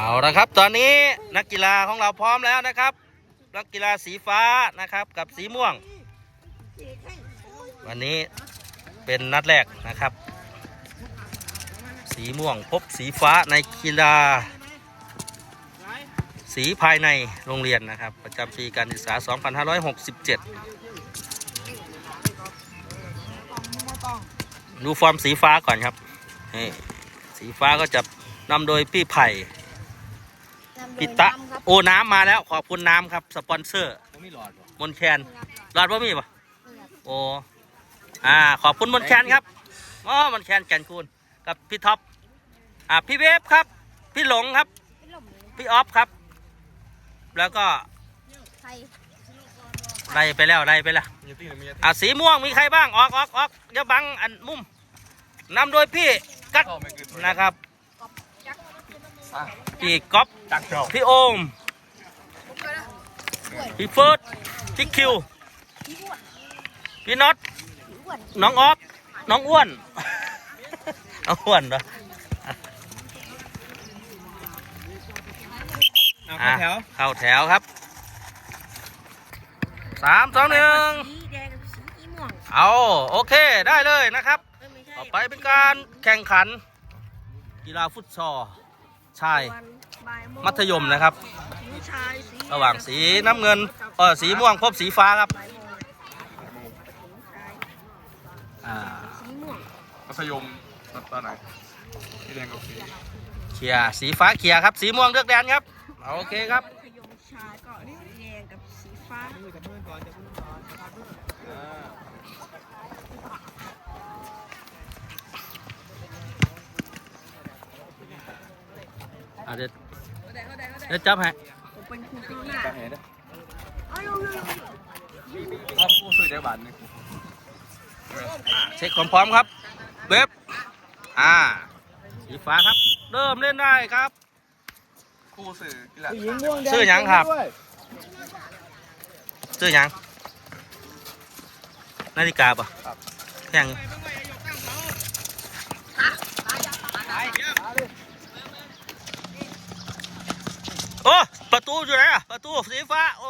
เอาละครับ ตอนนี้นักกีฬาของเราพร้อมแล้วนะครับ นักกีฬาสีฟ้านะครับกับสีม่วง วันนี้เป็นนัดแรกนะครับ สีม่วงพบสีฟ้าในกีฬา สีภายในโรงเรียนนะครับ ประจำปีการศึกษา 2567 ดูฟอร์มสีฟ้าก่อนครับ สีฟ้าก็จะนำโดยพี่ไผ่ ปิตะโอ้น้ำมาแล้วขอบคุณน้ำครับสปอนเซอร์ผมมีหลอดบ่มนแคนรอดว่ามีปะโอ้อ่าขอบคุณมนแคนครับอ๋อมนแคนแก่นคูณกับพี่ท็อปอ่าพี่เวฟครับ พี่หลงครับ พี่ออฟครับ แล้วก็ใครไล่ไปแล้วไล่ไปแล้วมีตีหรือมีอ่าสีม่วงมีใครบ้างออกออกออกเดี๋ยวบังอันมุมนำโดยพี่กัดนะครับ พี่ก๊อฟจักเจ้าพี่โอม พี่เฟิร์สพี่คิว พี่น็อตอ้วนน้องออฟ น้องอ้วน น้องอ้วนเหรอเอาเข้าแถว เข้าแถวครับสามสองหนึ่งสีแดงกับสีม่วงเอาโอเคได้เลยนะครับเอ้ยไม่ใช่ต่อไปเป็นการแข่งขัน กีฬาฟุตซอล ชายวันบ่ายโงมัธยมนะครับผู้ชายสีระหว่างสีน้ำเงินเออสีม่วงพบสีฟ้าครับบ่ายโมงผู้ชายอ่าสีม่วงมัธยมตอนไหนพี่แดงกับสีเคลียร์สีฟ้าเคลียร์ครับ สีม่วงเลือกแดนครับโอเคครับ มัธยมชายก็สีแดงกับสีฟ้า อ่าเดี๋ยวเดี๋ยวจับให้ผมเป็นครูปีหน้าตาแห่เด้อเอาลงลงลงว่าผู้สื่อได้บัตรนี่เช็คความพร้อมครับเว็บอ่าสีฟ้าครับ เริ่มเล่นได้ครับผู้สื่อกีฬาผู้หญิงม่วงแดงชื่อหยังครับด้วยชื่อหยังนาฬิกาปะแข่งโอ้ประตูอยู่ไหนอะประตูสีฟ้า โอ้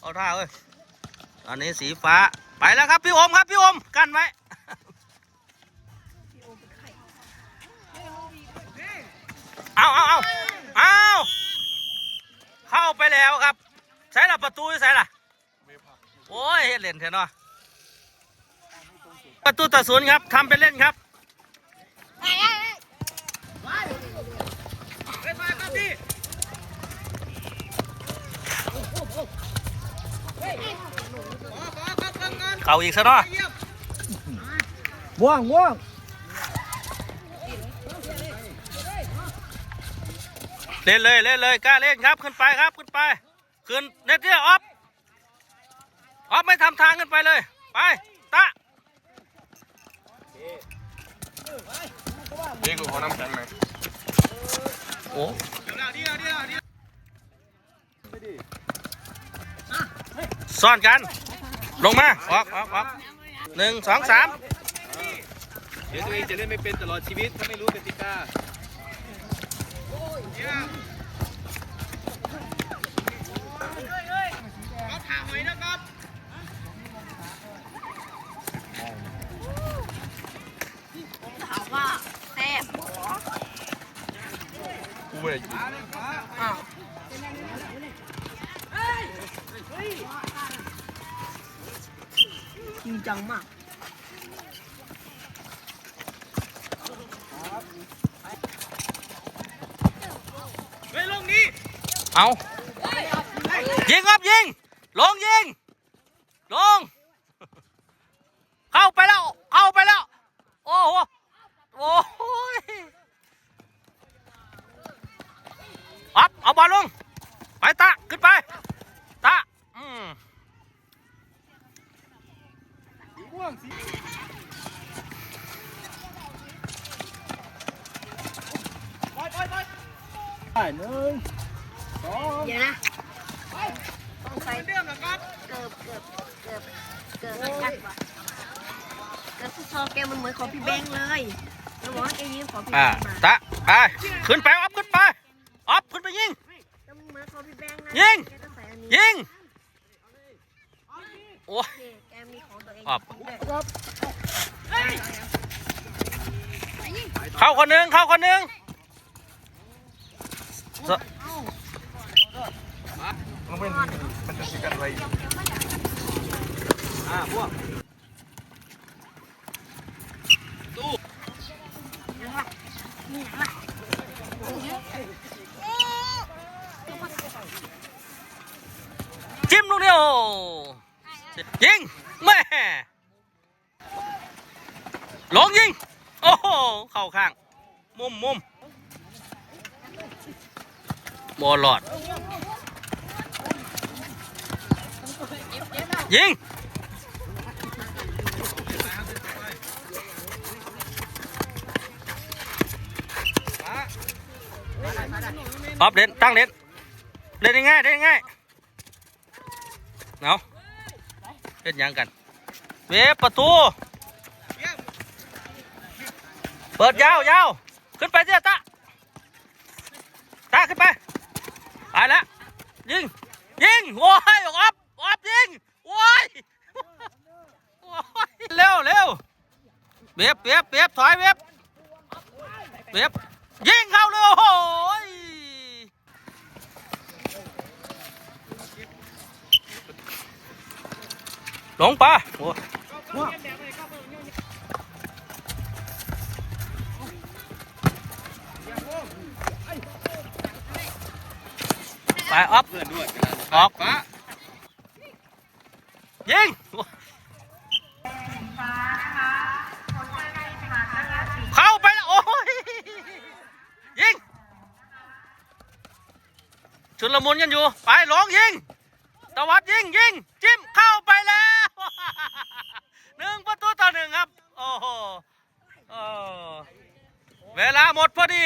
เอาท่าเว้ยตอนนี้สีฟ้าไปแล้วครับพี่อมครับพี่อมกันไว้เอาเอาเอาเอาเข้าไปแล้วครับ ใส่ละประตูอยู่ใส่ละโอ้ยเฮ็ดเล่นเถอะเนาะประตูตัดศูนย์ครับทำเป็นเล่นครับ เข้าอีกซะเนาะม่วงม่วงเล่นเลยเล่นเลยกล้าเล่นครับขึ้นไปครับขึ้นไปขึ้นเน็ตเดียออฟออฟไม่ทำทางขึ้นไปเลย ไปตะนี่กูขอน้ำแข็งหน่อยโอ้ซ่อนกัน ลงมา ออกออกออกหนึ่งสองสามเดี๋ยวตัวเองจะเล่นไม่เป็นตลอดชีวิต ถ้าไม่รู้กติกาถามว่าแซ่บเหรอกูไม่ได้ยิน อ้าวจ ริงจังมากเอายิงครับยิง ลงยิง ลง เข้าไปแล้ว เข้าไปแล้ว โอ้โห โอ้โหอัพเอาบอลลง ไปตะ ขึ้นไป ตะ อืม ม่วงสีไป หนึ่งสองเดี๋ยวนะต้องใส่เกือบเกือบเกือบเกือบเกือบเกือบกันว่ะเกือบฟุตซอลแกมันเหมือนของพี่แบงค์เลยแล้วบอกว่าแกยืมของพี่แบอ่างค์มาตะไปขึ้นไปอัพขึ้นไปออฟขึ้นไปยิง แต่มึงเหมือนเขาพี่แบงค์นะยิง แกต้องใส่อันนี้ยิงโอ้ย โอเคแกมีของตัวเองครับด้วยเข้าคนหนึ่งเข้าคนหนึ่ง มันเป็นมันจะสิกันไรอ่าพวกตู้จิ้มลูกเดียวยิงแม่ลองยิง โอ้โห เข่าข้าง มุมมุม บอลหลอด ยิง ออฟเล่นตั้งเล่นเล่นง่ายเล่นง่ายเอาเล่นยังกัน เวฟประตู เปิดยาวยาวขึ้นไปเจ้าตาตาขึ้นไป ไปแล้วยิงยิงโอ้ยออฟออฟยิงโอ้ยโอ้ยเร็วเร็วเบียบเบียบเบียบถอยเบียบเบียบยิงเข้าเลยโอ้โหยลงไปโอ้ ออฟเพื่อนด้วยออกฟ้ายิงเข้าไปแล้วโอ้ยยิงชุนละมุนกันอยู่ ไปหลองยิงตวัดยิงยิงจิ้มเข้าไปแล้วหนึ่งประตูต่อหนึ่งครับ โอ้โหโอ้เวลาหมดพอดี